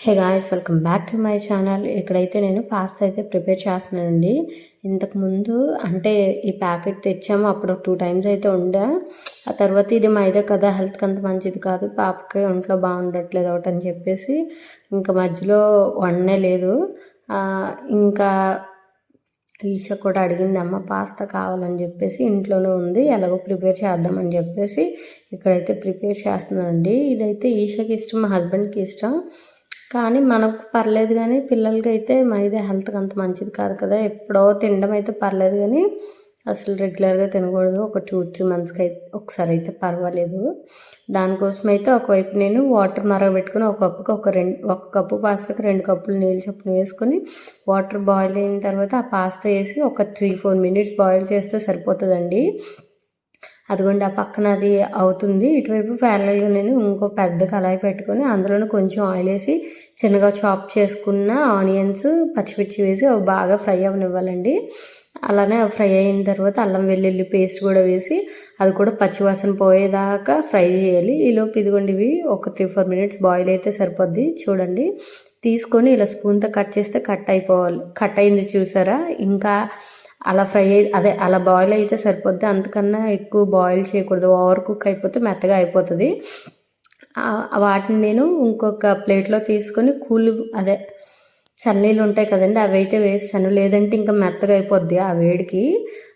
Hey guys welcome back to my channel. ఇక్కడైతే నేను pasta అయితే ప్రిపేర్ చేస్తున్నానండి. ఇంతకుముందు అంటే ఈ ప్యాకెట్ తెచ్చాము అప్పుడు టూ టైమ్స్ అయితే ఉండే. ఆ తర్వాత ఇది మైదా కదా హెల్త్కి అంత మంచిది కాదు పాపకి ఒంట్లో బాగుండట్లేదు ఒకటి అని చెప్పేసి ఇంకా మధ్యలో వండనే లేదు. ఇంకా ఈష కూడా అడిగింది అమ్మ పాస్తా కావాలని చెప్పేసి ఇంట్లోనే ఉంది ఎలాగో ప్రిపేర్ చేద్దామని చెప్పేసి ఇక్కడైతే ప్రిపేర్ చేస్తున్నానండి. ఇదైతే ఈషకి ఇష్టం మా హస్బెండ్కి ఇష్టం. కానీ మనకు పర్లేదు కానీ పిల్లలకి అయితే మైదా హెల్త్కి అంత మంచిది కాదు కదా. ఎప్పుడో తినడం అయితే పర్లేదు కానీ అసలు రెగ్యులర్గా తినకూడదు. ఒక టూ త్రీ మంత్స్కి అయితే ఒకసారి అయితే పర్వాలేదు. దానికోసం అయితే ఒకవైపు నేను వాటర్ మరగబెట్టుకుని ఒక కప్పుకి ఒక రెండు ఒక కప్పు పాస్తాకి రెండు కప్పులు నీళ్ళు చొప్పున వేసుకొని వాటర్ బాయిల్ అయిన తర్వాత ఆ పాస్తా వేసి ఒక త్రీ ఫోర్ మినిట్స్ బాయిల్ చేస్తే సరిపోతుందండి. అదిగోండి ఆ పక్కన అది అవుతుంది. ఇటువైపు ప్యారలల్గా నేను ఇంకో పెద్ద కళాయి పెట్టుకొని అందులోనే కొంచెం ఆయిల్ వేసి చిన్నగా చాప్ చేసుకున్న ఆనియన్స్ పచ్చిమిర్చి వేసి అవి బాగా ఫ్రై అవ్వనివ్వాలండి అలానే ఫ్రై అయిన తర్వాత అల్లం వెల్లుల్లి పేస్ట్ కూడా వేసి అది కూడా పచ్చివాసన పోయేదాకా ఫ్రై చేయాలి. ఈలోపు ఇదిగోండి ఇవి ఒక త్రీ ఫోర్ మినిట్స్ బాయిల్ అయితే సరిపోద్ది. చూడండి తీసుకొని ఇలా స్పూన్తో కట్ చేస్తే కట్ అయిపోవాలి. కట్ అయింది చూసారా? ఇంకా అలా ఫ్రై అదే అలా బాయిల్ అయితే సరిపోద్ది. అంతకన్నా ఎక్కువ బాయిల్ చేయకూడదు. ఓవర్ కుక్ అయిపోతే మెత్తగా అయిపోతుంది. వాటిని నేను ఇంకొక ప్లేట్లో తీసుకొని కూల్ అదే చల్లీలు ఉంటాయి కదండి అవి అయితే వేస్తాను లేదంటే ఇంకా మెత్తగా అయిపోద్ది ఆ వేడికి.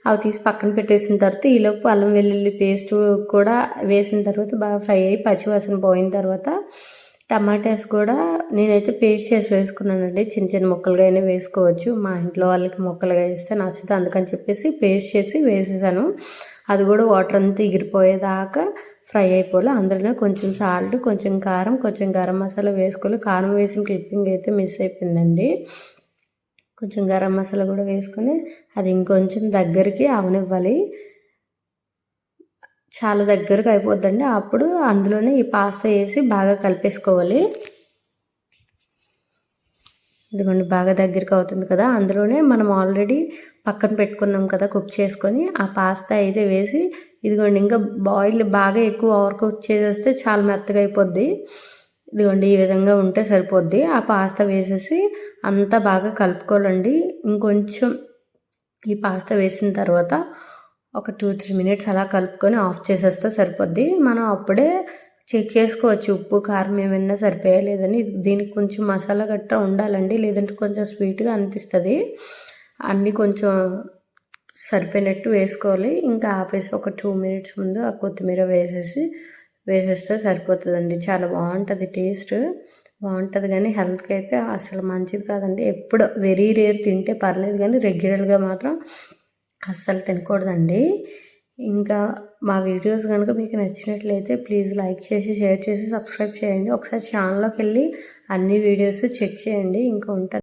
అవి తీసి పక్కన పెట్టేసిన తర్వాత ఈలోపు అల్లం వెల్లుల్లి పేస్ట్ కూడా వేసిన తర్వాత బాగా ఫ్రై అయ్యి పచ్చివాసన పోయిన తర్వాత టమాటాస్ కూడా నేనైతే పేస్ట్ చేసి వేసుకున్నానండి. చిన్న చిన్న ముక్కలుగా అయినా వేసుకోవచ్చు. మా ఇంట్లో వాళ్ళకి ముక్కలుగా వేస్తే నచ్చుతుంది. అందుకని చెప్పేసి పేస్ట్ చేసి వేసేసాను. అది కూడా వాటర్ అంతా ఎగిరిపోయేదాకా ఫ్రై అయిపోలే అందులోనే కొంచెం సాల్ట్ కొంచెం కారం కొంచెం గరం మసాలా వేసుకోవాలి. కారం వేసిన క్లిప్పింగ్ అయితే మిస్ అయిపోయిందండి. కొంచెం గరం మసాలా కూడా వేసుకొని అది ఇంకొంచెం దగ్గరికి అవనివ్వాలి. చాలా దగ్గరకు అయిపోద్దండి. అప్పుడు అందులోనే ఈ పాస్తా వేసి బాగా కలిపేసుకోవాలి. ఇదిగోండి బాగా దగ్గరికి అవుతుంది కదా. అందులోనే మనం ఆల్రెడీ పక్కన పెట్టుకున్నాం కదా కుక్ చేసుకొని ఆ పాస్తా అయితే వేసి ఇదిగోండి ఇంకా బాయిల్ బాగా ఎక్కువ ఓవర్ కుక్ చేసేస్తే చాలా మెత్తగా అయిపోద్ది. ఇదిగోండి ఈ విధంగా ఉంటే సరిపోద్ది. ఆ పాస్తా వేసేసి అంతా బాగా కలుపుకోవాలండి. ఇంకొంచెం ఈ పాస్తా వేసిన తర్వాత ఒక టూ త్రీ మినిట్స్ అలా కలుపుకొని ఆఫ్ చేసేస్తే సరిపోద్ది. మనం అప్పుడే చెక్ చేసుకోవచ్చు ఉప్పు కారం ఏమైనా సరిపోయలేదని దీనికి కొంచెం మసాలా గట్ట ఉండాలండి లేదంటే కొంచెం స్వీట్గా అనిపిస్తుంది. అన్నీ కొంచెం సరిపోయినట్టు వేసుకోవాలి. ఇంకా ఆపేసి ఒక టూ మినిట్స్ ముందు ఆ కొత్తిమీర వేసేసి వేసేస్తే సరిపోతుందండి. చాలా బాగుంటుంది టేస్ట్. బాగుంటుంది కానీ హెల్త్కి అయితే అసలు మంచిది కాదండి. ఎప్పుడు వెరీ రేర్ తింటే పర్లేదు కానీ రెగ్యులర్గా మాత్రం అస్సలు తినకూడదండి. ఇంకా మా వీడియోస్ కనుక మీకు నచ్చినట్లయితే ప్లీజ్ లైక్ చేసి షేర్ చేసి సబ్స్క్రైబ్ చేయండి. ఒకసారి ఛానల్లోకి వెళ్ళి అన్ని వీడియోస్ చెక్ చేయండి. ఇంకా ఉంటాను.